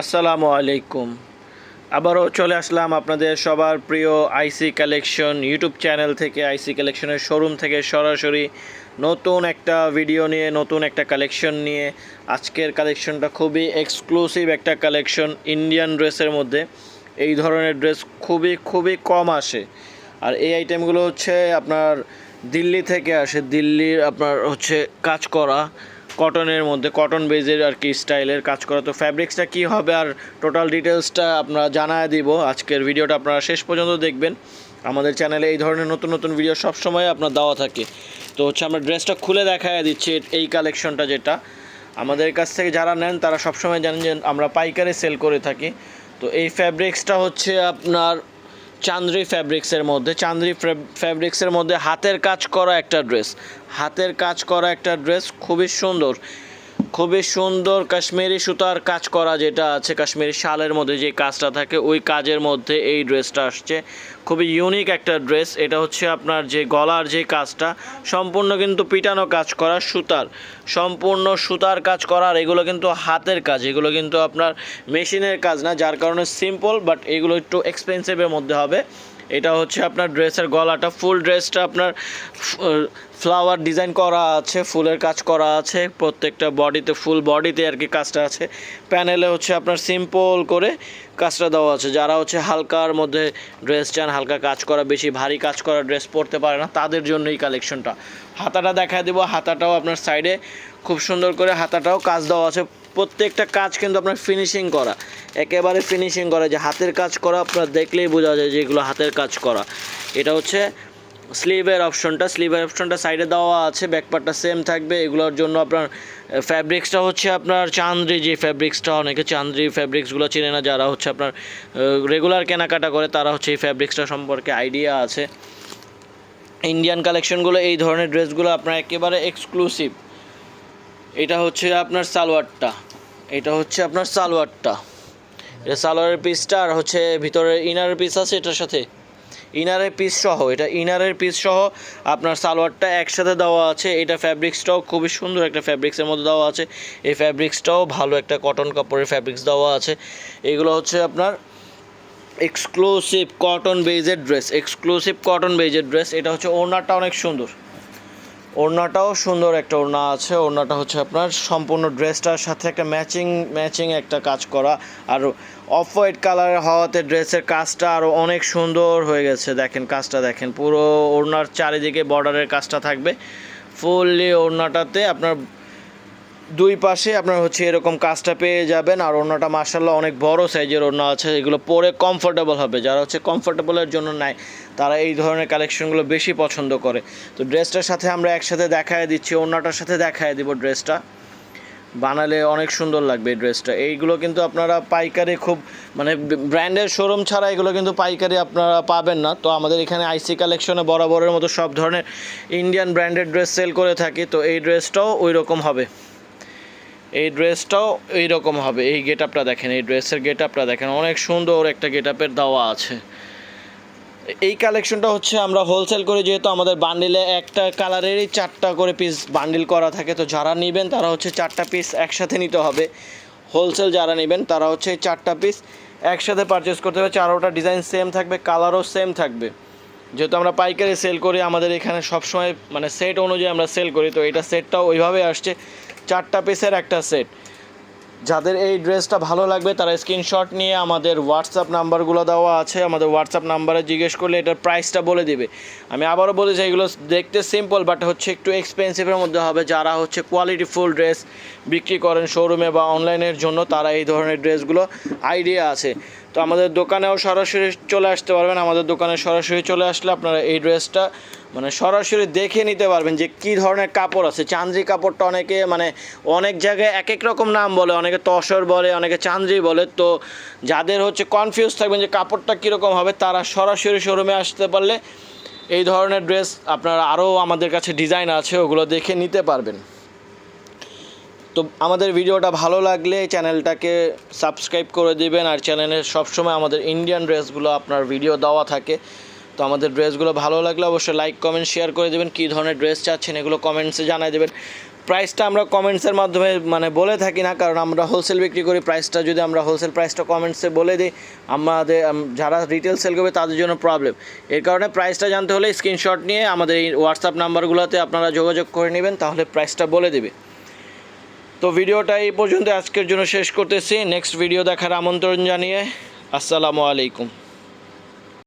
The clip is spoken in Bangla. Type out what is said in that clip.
আসসালামু আলাইকুম। আবারও চলে আসলাম আপনাদের সবার প্রিয় আইসি কালেকশন ইউটিউব চ্যানেল থেকে। আইসি কালেকশনের শোরুম থেকে সরাসরি নতুন একটা ভিডিও নিয়ে, নতুন একটা কালেকশন নিয়ে। আজকের কালেকশনটা খুবই এক্সক্লুসিভ একটা কালেকশন ইন্ডিয়ান ড্রেসের মধ্যে। এই ধরনের ড্রেস খুবই খুবই কম আসে। আর এই আইটেমগুলো হচ্ছে আপনার দিল্লি থেকে আসে। দিল্লির আপনার হচ্ছে কাজ করা কটনের মধ্যে কটন বেজের আর কি স্টাইলের কাজ করা। তো ফ্যাব্রিক্সটা কী হবে আর টোটাল ডিটেলসটা আপনারা জানায় দিব। আজকের ভিডিওটা আপনারা শেষ পর্যন্ত দেখবেন। আমাদের চ্যানেলে এই ধরনের নতুন নতুন ভিডিও সবসময় আপনার দেওয়া থাকে। তো হচ্ছে আমরা ড্রেসটা খুলে দেখায় দিচ্ছি এই কালেকশনটা যেটা। আমাদের কাছ থেকে যারা নেন, তারা সবসময় জানেন যে আমরা পাইকারি সেল করে থাকি। তো এই ফ্যাব্রিক্সটা হচ্ছে আপনার চান্দ্রি ফ্যাব্রিক্সের মধ্যে, চান্দ্রি ফ্যাব্রিক্সের মধ্যে হাতের কাজ করা একটা ড্রেস। হাতের কাজ করা একটা ড্রেস খুবই সুন্দর। খুবই সুন্দর কাশ্মীরি সুতার কাজ করা যেটা আছে, কাশ্মীরি শালের মধ্যে যে কাজটা থাকে, ওই কাজের মধ্যে এই ড্রেসটা আসছে। খুবই ইউনিক একটা ড্রেস, এটা হচ্ছে আপনার যে গলার যে কাজটা, সম্পূর্ণ কিন্তু পিটানো কাজ করা সুতার। সম্পূর্ণ সুতার কাজ করার এগুলো কিন্তু হাতের কাজ, এগুলো কিন্তু আপনার মেশিনের কাজ না, যার কারণে সিম্পল বাট এগুলো একটু এক্সপেন্সিভের মধ্যে হবে। এটা হচ্ছে আপনার ড্রেসের গলাটা, ফুল ড্রেসটা আপনার ফ্লাওয়ার ডিজাইন করা আছে, ফুলের কাজ করা আছে, প্রত্যেকটা বডিতে, ফুল বডিতে আর কি কাজটা আছে। প্যানেলে হচ্ছে আপনার সিম্পল করে কাজটা দেওয়া আছে। যারা হচ্ছে হালকার মধ্যে ড্রেস চান, হালকা কাজ করা, বেশি ভারী কাজ করা ড্রেস পরতে পারে না, তাদের জন্য এই কালেকশনটা হাতাটা দেখায় দেবো, হাতাটাও আপনার সাইডে খুব সুন্দর করে হাতাটাও কাজ দেওয়া আছে। প্রত্যেকটা কাজ কিন্তু আপনার ফিনিশিং করা। একেবারে ফিনিশিং করা, যে হাতের কাজ করা, আপনার দেখলেই বোঝা যায় যে এগুলো হাতের কাজ করা। এটা হচ্ছে স্লিভের অপশনটা স্লিভের অপশনটা সাইডে দেওয়া আছে ব্যাকপার্টটা সেম থাকবে। এগুলোর জন্য আপনার ফ্যাব্রিক্সটা হচ্ছে আপনার চান্দ্রি, যে ফ্যাব্রিক্সটা অনেকে চান্দ্রি ফ্যাব্রিক্সগুলো চেনে না, যারা হচ্ছে আপনার রেগুলার কেনাকাটা করে, তারা হচ্ছে এই ফ্যাব্রিক্সটা সম্পর্কে আইডিয়া আছে। ইন্ডিয়ান কালেকশনগুলো এই ধরনের ড্রেসগুলো আপনার একেবারে এক্সক্লুসিভ এটা হচ্ছে আপনার সালোয়ারটা। এটা হচ্ছে আপনার সালোয়ারটা। এটা সালোয়ারের পিসটা আর হচ্ছে ভিতরে ইনারের পিস আছে এটার সাথে। ইনারের পিস সহ, এটা ইনারের পিস সহ আপনার সালোয়ারটা একসাথে দেওয়া আছে। এটা ফ্যাব্রিক্সটাও খুবই সুন্দর একটা ফ্যাব্রিক্সের মধ্যে দেওয়া আছে। এই ফ্যাব্রিক্সটাও ভালো একটা কটন কাপড়ের ফ্যাব্রিক্স দেওয়া আছে। এগুলো হচ্ছে আপনার এক্সক্লুসিভ কটন বেজের ড্রেস এক্সক্লুসিভ কটন বেজের ড্রেস এটা হচ্ছে ওনারটা অনেক সুন্দর। ওড়নাটাও সুন্দর একটা ওড়না আছে। ওড়নাটা হচ্ছে আপনার সম্পূর্ণ ড্রেসটার সাথে একটা ম্যাচিং ম্যাচিং একটা কাজ করা। আর অফ হোয়াইট কালারের হওয়াতে ড্রেসের কাজটা আরও অনেক সুন্দর হয়ে গেছে। দেখেন কাজটা দেখেন। পুরো ওড়নার চারিদিকে বর্ডারের কাজটা থাকবে। ফুললি ওড়নাটাতে আপনার দুই পাশে আপনার হচ্ছে এরকম কাজটা পেয়ে যাবেন, আর ওড়নাটা মার্শাল্লাহ অনেক বড় সাইজের ওড়না আছে, এগুলো পরে কমফোর্টেবল হবে। যারা হচ্ছে কমফোর্টেবলের জন্য নেয় তারা এই ধরনের কালেকশনগুলো বেশি পছন্দ করে। তো ড্রেসটার সাথে আমরা একসাথে দেখায় দিচ্ছি, ওড়নাটার সাথে দেখায় দিব ড্রেসটা। বানালে অনেক সুন্দর লাগবে এই ড্রেসটা। এইগুলো কিন্তু আপনারা পাইকারি খুব মানে ব্র্যান্ডের শোরুম ছাড়া এগুলো কিন্তু পাইকারি আপনারা পাবেন না। তো আমাদের এখানে আইসি কালেকশনে বরাবরের মতো সব ধরনের ইন্ডিয়ান ব্র্যান্ডেড ড্রেস সেল করে থাকি, তো এই ড্রেসটাও ওই রকম হবে। এই ড্রেসটাও এই রকম হবে, এই গেট আপটা দেখেন, এই ড্রেসের গেট আপটা দেখেন, অনেক সুন্দর একটা গেট আপের দেওয়া আছে। এই কালেকশনটা হচ্ছে আমরা হোলসেল করে, যেহেতু আমাদের বান্ডিলে একটা কালারেরই চারটা করে পিস বান্ডিল করা থাকে, তো যারা নেবেন তারা হচ্ছে চারটা পিস একসাথে নিতে হবে। হোলসেল যারা নেবেন তারা হচ্ছে চারটা পিস একসাথে পারচেস করতে হবে, চারোটা ডিজাইন সেম থাকবে কালারও সেম থাকবে। যেহেতু আমরা পাইকারি সেল করি, আমাদের এখানে সবসময় মানে সেট অনুযায়ী আমরা সেল করি, তো এটা সেটটাও ওইভাবে আসছে। চারটা পিসের একটা সেট। যাদের এই ড্রেসটা ভালো লাগবে, তারা স্ক্রিনশট নিয়ে আমাদের হোয়াটসঅ্যাপ নাম্বারগুলো দেওয়া আছে। আমাদের হোয়াটসঅ্যাপ নাম্বারে জিজ্ঞেস করলে এটার প্রাইসটা বলে দিবে। আমি আবারও বলেছি এগুলো দেখতে সিম্পল বাট হচ্ছে একটু এক্সপেন্সিভের মধ্যে হবে। যারা হচ্ছে কোয়ালিটি ফুল ড্রেস বিক্রি করেন শোরুমে বা অনলাইনের জন্য, তারা এই ধরনের ড্রেসগুলো আইডিয়া আছে। তো আমাদের দোকানেও সরাসরি চলে আসতে পারবেন। আমাদের দোকানে সরাসরি চলে আসলে আপনারা এই ড্রেসটা মানে সরাসরি দেখে নিতে পারবেন যে কী ধরনের কাপড় আছে। চান্দ্রি কাপড়টা অনেকে মানে অনেক জায়গায় এক এক রকম নাম বলে, অনেকে তসর বলে, অনেকে চান্দ্রি বলে। তো যাদের হচ্ছে কনফিউজ থাকবেন যে কাপড়টা কীরকম হবে, তারা সরাসরি শোরুমে আসতে পারলে এই ধরনের ড্রেস আপনারা আরও আমাদের কাছে ডিজাইন আছে, ওগুলো দেখে নিতে পারবেন। তো আমাদের ভিডিওটা ভালো লাগলে চ্যানেলটাকে সাবস্ক্রাইব করে দিবেন, আর চ্যানেলে সবসময় আমাদের ইন্ডিয়ান ড্রেসগুলো আপনার ভিডিও দেওয়া থাকে। তো আমাদের ড্রেসগুলো ভালো লাগলে অবশ্যই লাইক কমেন্ট শেয়ার করে দেবেন, কী ধরনের ড্রেস চাচ্ছেন এগুলো কমেন্টসে জানাই দেবেন। প্রাইসটা আমরা কমেন্টসের মাধ্যমে মানে বলে থাকি না, কারণ আমরা হোলসেল বিক্রি করি। প্রাইসটা যদি আমরা হোলসেল প্রাইসটা কমেন্টসে বলে দিই, আমাদের যারা রিটেল সেল করবে তাদের জন্য প্রবলেম এর কারণে প্রাইসটা জানতে হলে স্ক্রিনশট নিয়ে আমাদের এই হোয়াটসঅ্যাপ নাম্বারগুলোতে আপনারা যোগাযোগ করে নেবেন, তাহলে প্রাইসটা বলে দেবে। তো ভিডিওটা এই পর্যন্ত। আজকের জন্য শেষ করতেছি। নেক্সট ভিডিও দেখার আমন্ত্রণ জানিয়ে আসসালামু আলাইকুম।